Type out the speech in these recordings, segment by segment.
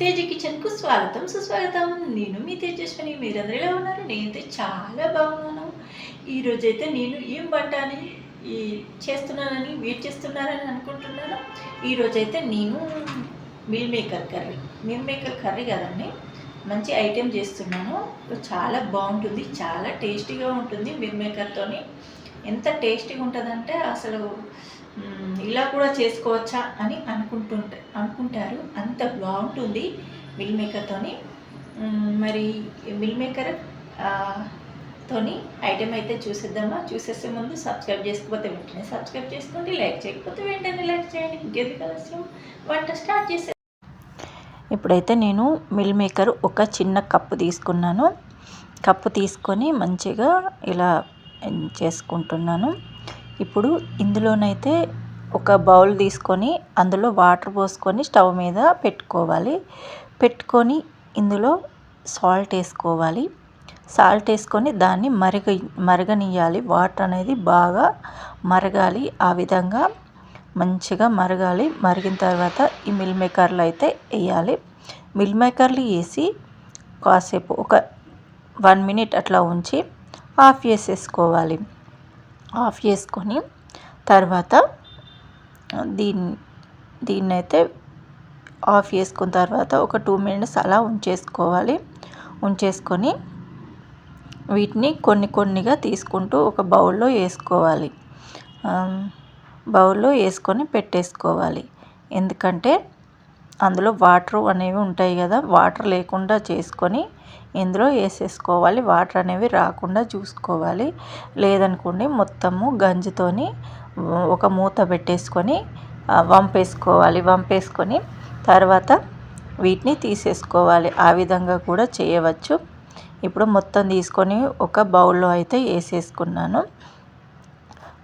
తేజ కిచెన్కు స్వాగతం సుస్వాగతం. నేను మీ తేజస్వని మీరందరూ ఎలా ఉన్నారు. నేనైతే చాలా బాగున్నాను. ఈరోజైతే నేను ఏం వంట అని ఈ చేస్తున్నానని వెయిట్ చేస్తున్నారని అనుకుంటున్నాను. ఈరోజైతే నేను meal maker curry. Meal maker curry కదండి. మంచి ఐటెం చేస్తున్నాను. చాలా బాగుంటుంది. చాలా టేస్టీగా ఉంటుంది మిల్ మేకర్తోని. ఎంత టేస్టీగా ఉంటుందంటే అసలు ఇలా కూడా చేసుకోవచ్చా అని అనుకుంటుంటే అనుకుంటారు. అంత బాగుంటుంది మిల్ మేకర్తోని మరి మిల్ మేకర్ తోని ఐటెం అయితే చూసేద్దామా? చూసేసే ముందు సబ్స్క్రైబ్ చేసుకోకపోతే వెంటనే సబ్స్క్రైబ్ చేసుకోండి. లైక్ చేయకపోతే వెంటనే లైక్ చేయండి. ఇంకేది ఆలస్యం? వంట స్టార్ట్ చేసే ఇప్పుడైతే నేను మిల్ మేకర్ ఒక చిన్న కప్పు తీసుకున్నాను. కప్పు తీసుకొని మంచిగా ఇలా చేసుకుంటున్నాను. ఇప్పుడు ఇందులోనైతే ఒక బౌల్ తీసుకొని అందులో వాటర్ పోసుకొని స్టవ్ మీద పెట్టుకోవాలి. పెట్టుకొని ఇందులో సాల్ట్ వేసుకోవాలి. సాల్ట్ వేసుకొని దాన్ని మరగ మరగనియాలి వాటర్ అనేది బాగా మరగాలి. ఆ విధంగా మంచిగా మరగాలి. మరిగిన తర్వాత ఈ మిల్ మేకర్లు అయితే వేయాలి. మిల్ మేకర్లు వేసి కాసేపు ఒక వన్ మినిట్ అట్లా ఉంచి ఆఫ్ చేసేసుకోవాలి. ఆఫ్ చేసుకొని తర్వాత దీన్ని దీన్నైతే ఆఫ్ చేసుకున్న తర్వాత ఒక టూ మినిట్స్ అలా ఉంచేసుకోవాలి. ఉంచేసుకొని వీటిని కొన్ని కొన్నిగా తీసుకుంటూ ఒక బౌల్లో వేసుకోవాలి. బౌల్లో వేసుకొని పెట్టేసుకోవాలి. ఎందుకంటే అందులో వాటర్ అనేవి ఉంటాయి కదా వాటర్ లేకుండా చేసుకొని ఇందులో వేసేసుకోవాలి. వాటర్ అనేవి రాకుండా చూసుకోవాలి. లేదనుకోండి మొత్తము గంజితోని ఒక మూత పెట్టేసుకొని వంపేసుకోవాలి. వంపేసుకొని తర్వాత వీటిని తీసేసుకోవాలి. ఆ విధంగా కూడా చేయవచ్చు. ఇప్పుడు మొత్తం తీసుకొని ఒక బౌల్లో అయితే వేసేసుకున్నాను.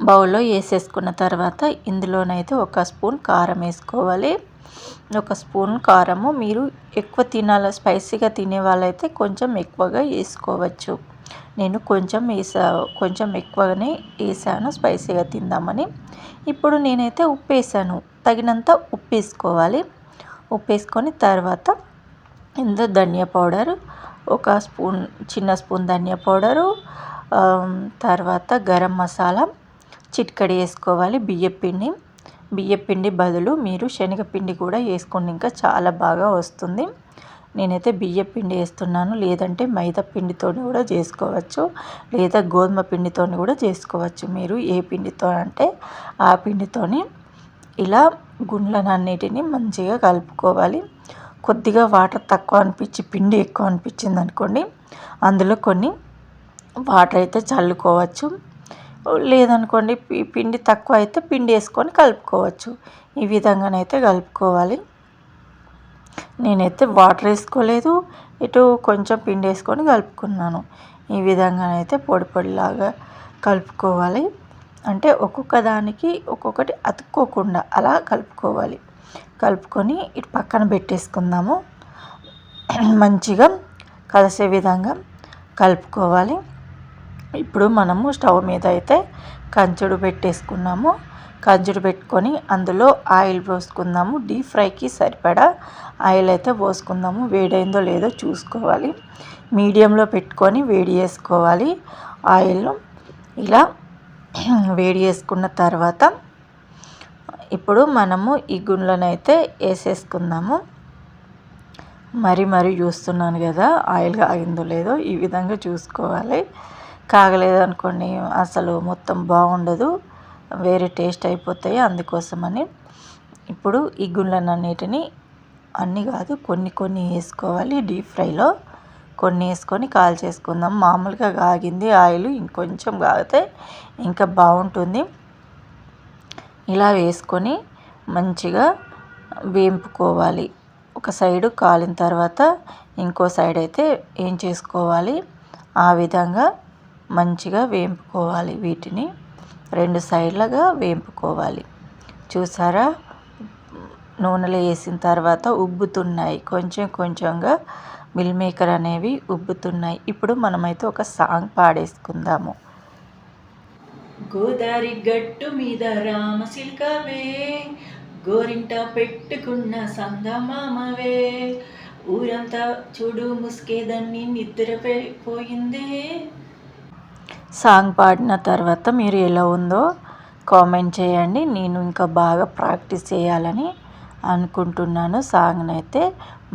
బౌల్లో వేసేసుకున్న తర్వాత ఇందులోనైతే ఒక స్పూన్ కారం వేసుకోవాలి. ఒక స్పూన్ కారము. మీరు ఎక్కువ తినాలి స్పైసీగా తినే వాళ్ళైతే కొంచెం ఎక్కువగా వేసుకోవచ్చు. నేను కొంచెం వేసా కొంచెం ఎక్కువగానే వేసాను స్పైసీగా తిందామని. ఇప్పుడు నేనైతే ఉప్పు వేసాను. తగినంత ఉప్పు వేసుకోవాలి. ఉప్పు వేసుకొని తర్వాత ఇందులో ధనియా పౌడర్ ఒక స్పూన్ చిన్న స్పూన్ ధనియా పౌడరు తర్వాత గరం మసాలా చిట్కడి వేసుకోవాలి బియ్యపిండి. బియ్యపిండి బదులు మీరు శనగపిండి కూడా వేసుకోండి. ఇంకా చాలా బాగా వస్తుంది. నేనైతే బియ్యపిండి వేస్తున్నాను. లేదంటే మైదా పిండితో కూడా చేసుకోవచ్చు. లేదా గోధుమ పిండితో కూడా చేసుకోవచ్చు. మీరు ఏ పిండితో అంటే ఆ పిండితోని ఇలా గుండ్లనన్నిటిని మంచిగా కలుపుకోవాలి. కొద్దిగా వాటర్ తక్కువ అనిపించి పిండి ఎక్కువ అనిపించింది అనుకోండి అందులో కొన్ని వాటర్ అయితే చల్లుకోవచ్చు. లేదనుకోండి పిండి తక్కువ అయితే పిండి వేసుకొని కలుపుకోవచ్చు. ఈ విధంగానైతే కలుపుకోవాలి. నేనైతే వాటర్ వేసుకోలేదు. ఇటు కొంచెం పిండి వేసుకొని కలుపుకున్నాను. ఈ విధంగానైతే పొడి పొడిలాగా కలుపుకోవాలి. అంటే ఒక్కొక్క దానికి ఒక్కొక్కటి అతుక్కోకుండా అలా కలుపుకోవాలి. కలుపుకొని ఇటు పక్కన పెట్టేసుకుందాము. మంచిగా కలిసే విధంగా కలుపుకోవాలి. ఇప్పుడు మనము స్టవ్ మీద అయితే కంచుడు పెట్టేసుకున్నాము. కంచుడు పెట్టుకొని అందులో ఆయిల్ పోసుకుందాము. డీప్ ఫ్రైకి సరిపడా ఆయిల్ అయితే పోసుకుందాము. వేడైందో లేదో చూసుకోవాలి. మీడియంలో పెట్టుకొని వేడి చేసుకోవాలి. ఆయిల్ ఇలా వేడి చేసుకున్న తర్వాత ఇప్పుడు మనము ఈ గుండ్లనైతే వేసేసుకుందాము. మరి మరి చూస్తున్నాను కదా ఆయిల్ ఆగిందో లేదో ఈ విధంగా చూసుకోవాలి. కాగలేదు అనుకోండి అసలు మొత్తం బాగుండదు వేరే టేస్ట్ అయిపోతాయి అందుకోసమని. ఇప్పుడు ఈ గుండ్లనన్నిటిని అన్నీ కాదు కొన్ని కొన్ని వేసుకోవాలి డీప్ ఫ్రైలో. కొన్ని వేసుకొని కాల్ చేసుకుందాం. మామూలుగా కాగింది ఆయిల్ ఇంకొంచెం కాగితే ఇంకా బాగుంటుంది. ఇలా వేసుకొని మంచిగా వేంపుకోవాలి. ఒక సైడు కాలిన తర్వాత ఇంకో సైడ్ అయితే ఏం చేసుకోవాలి? ఆ విధంగా మంచిగా వేపుకోవాలి వీటిని. రెండు సైడ్లుగా వేపుకోవాలి. చూసారా? నూనెలో వేసిన తర్వాత ఉబ్బుతున్నాయి. కొంచెం కొంచెంగా మిల్ మేకర్ అనేవి ఉబ్బుతున్నాయి. ఇప్పుడు మనమైతే ఒక సాంగ్ పాడేసుకుందాము. గోదారి గట్టు మీద రామశిల్కవే గోరింట పెట్టుకున్న సంగమామవే. ఊరంతా చూడు ముసుకేదాన్ని నిద్రపోయిందే సాంగ్ పాడిన తర్వాత మీరు ఎలా ఉందో కామెంట్ చేయండి. నేను ఇంకా బాగా ప్రాక్టీస్ చేయాలని అనుకుంటున్నాను. సాంగ్ని అయితే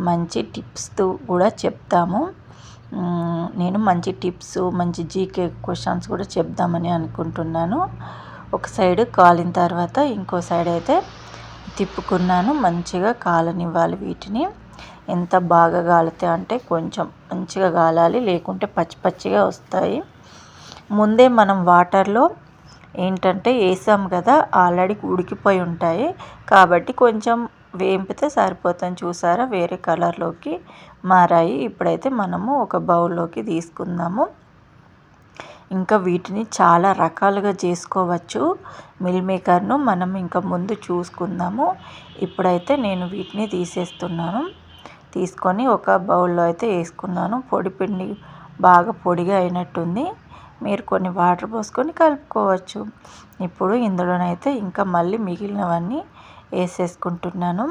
మంచి టిప్స్తో కూడా చెప్తాము. నేను మంచి టిప్స్ మంచి జీకే క్వశ్చన్స్ కూడా చెప్దామని అనుకుంటున్నాను. ఒక సైడ్ కాలిన తర్వాత ఇంకో సైడ్ అయితే తిప్పుకున్నాను. మంచిగా కాలనివ్వాలి వీటిని. ఎంత బాగా కాలితే అంటే కొంచెం మంచిగా కాలాలి లేకుంటే పచ్చి పచ్చిగా వస్తాయి. ముందే మనం వాటర్లో ఏంటంటే వేసాం కదా ఆల్రెడీ ఉడికిపోయి ఉంటాయి. కాబట్టి కొంచెం వేంపితే సరిపోతుంది. చూసారా? వేరే కలర్లోకి మారాయి. ఇప్పుడైతే మనము ఒక బౌల్లోకి తీసుకుందాము. ఇంకా వీటిని చాలా రకాలుగా చేసుకోవచ్చు. మిల్ మేకర్ను మనం ఇంకా ముందు చూసుకుందాము. ఇప్పుడైతే నేను వీటిని తీసేస్తున్నాను. తీసుకొని ఒక బౌల్లో అయితే వేసుకున్నాను. పొడి పిండి బాగా పొడిగా అయినట్టుంది. మీరు కొన్ని వాటర్ పోసుకొని కలుపుకోవచ్చు. ఇప్పుడు ఇందులోనైతే ఇంకా మళ్ళీ మిగిలినవన్నీ వేసేసుకుంటున్నాను.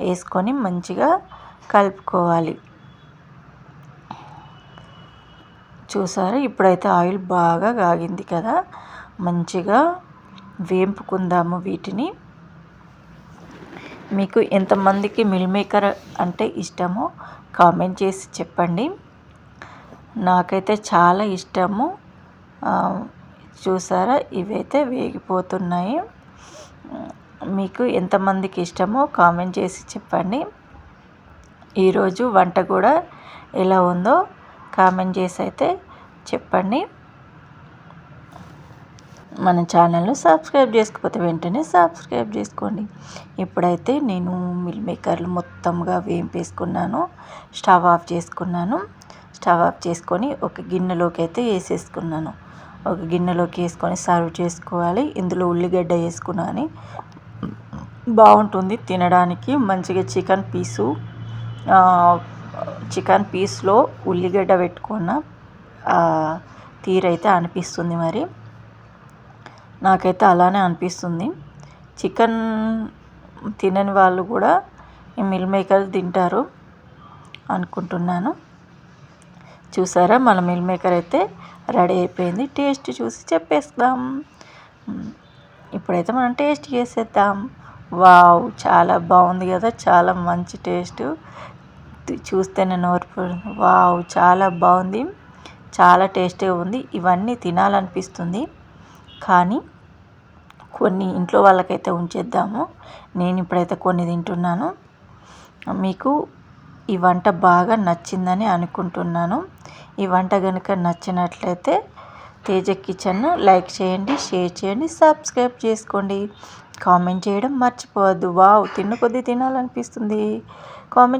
వేసుకొని మంచిగా కలుపుకోవాలి. చూసారా? ఇప్పుడైతే ఆయిల్ బాగా కాగింది కదా? మంచిగా వేంపుకుందాము వీటిని. మీకు ఎంతమందికి మిల్ మేకర్ అంటే ఇష్టమో కామెంట్ చేసి చెప్పండి. నాకైతే చాలా ఇష్టము. చూసారా? ఇవైతే వేగిపోతున్నాయి. మీకు ఎంతమందికి ఇష్టమో కామెంట్ చేసి చెప్పండి. ఈరోజు వంట కూడా ఎలా ఉందో కామెంట్ చేసి అయితే చెప్పండి. మన ఛానల్ను సబ్స్క్రైబ్ చేసుకోకపోతే వెంటనే సబ్స్క్రైబ్ చేసుకోండి. ఇప్పుడైతే నేను మిల్ మేకర్లు మొత్తంగా వేంపేసుకున్నాను. స్టవ్ ఆఫ్ చేసుకున్నాను. స్టవ్ ఆఫ్ చేసుకొని ఒక గిన్నెలోకి అయితే వేసేసుకున్నాను. ఒక గిన్నెలోకి వేసుకొని సర్వ్ చేసుకోవాలి. ఇందులో ఉల్లిగడ్డ వేసుకున్నాను బాగుంటుంది తినడానికి. మంచిగా చికెన్ పీసు చికెన్ పీస్లో ఉల్లిగడ్డ పెట్టుకున్న తీరైతే అనిపిస్తుంది మరి. నాకైతే అలానే అనిపిస్తుంది. చికెన్ తినని వాళ్ళు కూడా ఈ మిల్ మేకర్ తింటారు అనుకుంటున్నాను. చూసారా? మన మిల్ మేకర్ అయితే రెడీ అయిపోయింది. టేస్ట్ చూసి చెప్పేస్తాం. ఇప్పుడైతే మనం టేస్ట్ చేసేద్దాం. వావ్ చాలా బాగుంది కదా. చాలా మంచి టేస్ట్. చూస్తేనే నోరు వావ్ చాలా బాగుంది. చాలా టేస్టీగా ఉంది. ఇవన్నీ తినాలనిపిస్తుంది. కానీ కొన్ని ఇంట్లో వాళ్ళకైతే ఉంచేద్దాము. నేను ఇప్పుడైతే కొన్ని తింటున్నాను. మీకు ఈ వంట బాగా నచ్చిందని అనుకుంటున్నాను. ఈ వంట కనుక నచ్చినట్లయితే తేజ కిచెన్ లైక్ చేయండి షేర్ చేయండి సబ్స్క్రైబ్ చేసుకోండి. కామెంట్ చేయడం మర్చిపోవద్దు. వావ్ తిన్న కొద్దీ తినాలనిపిస్తుంది. కామెంట్